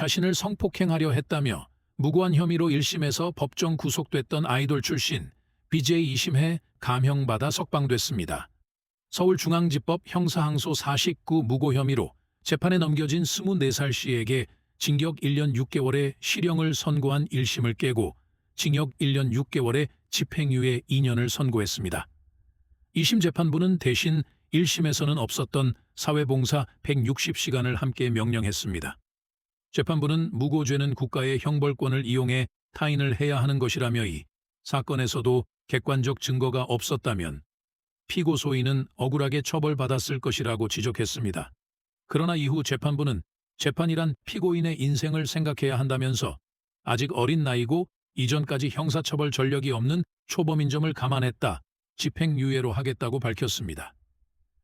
자신을 성폭행하려 했다며 무고한 혐의로 1심에서 법정 구속됐던 아이돌 출신 BJ 2심에 감형받아 석방됐습니다. 서울중앙지법 형사항소 49 무고 혐의로 재판에 넘겨진 24살 씨에게 징역 1년 6개월의 실형을 선고한 1심을 깨고 징역 1년 6개월의 집행유예 2년을 선고했습니다. 2심 재판부는 대신 1심에서는 없었던 사회봉사 160시간을 함께 명령했습니다. 재판부는 무고죄는 국가의 형벌권을 이용해 타인을 해야 하는 것이라며 이 사건에서도 객관적 증거가 없었다면 피고 소인은 억울하게 처벌받았을 것이라고 지적했습니다. 그러나 이후 재판부는 재판이란 피고인의 인생을 생각해야 한다면서 아직 어린 나이고 이전까지 형사처벌 전력이 없는 초범인 점을 감안했다 집행유예로 하겠다고 밝혔습니다.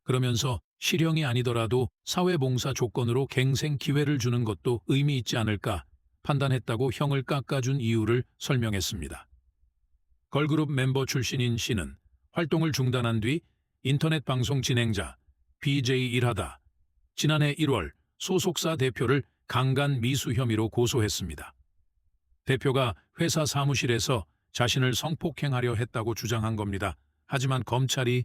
그러면서 실형이 아니더라도 사회봉사 조건으로 갱생 기회를 주는 것도 의미 있지 않을까 판단했다고 형을 깎아준 이유를 설명했습니다. 걸그룹 멤버 출신인 씨는 활동을 중단한 뒤 인터넷 방송 진행자 BJ 일하다 지난해 1월 소속사 대표를 강간 미수 혐의로 고소했습니다. 대표가 회사 사무실에서 자신을 성폭행하려 했다고 주장한 겁니다. 하지만 검찰이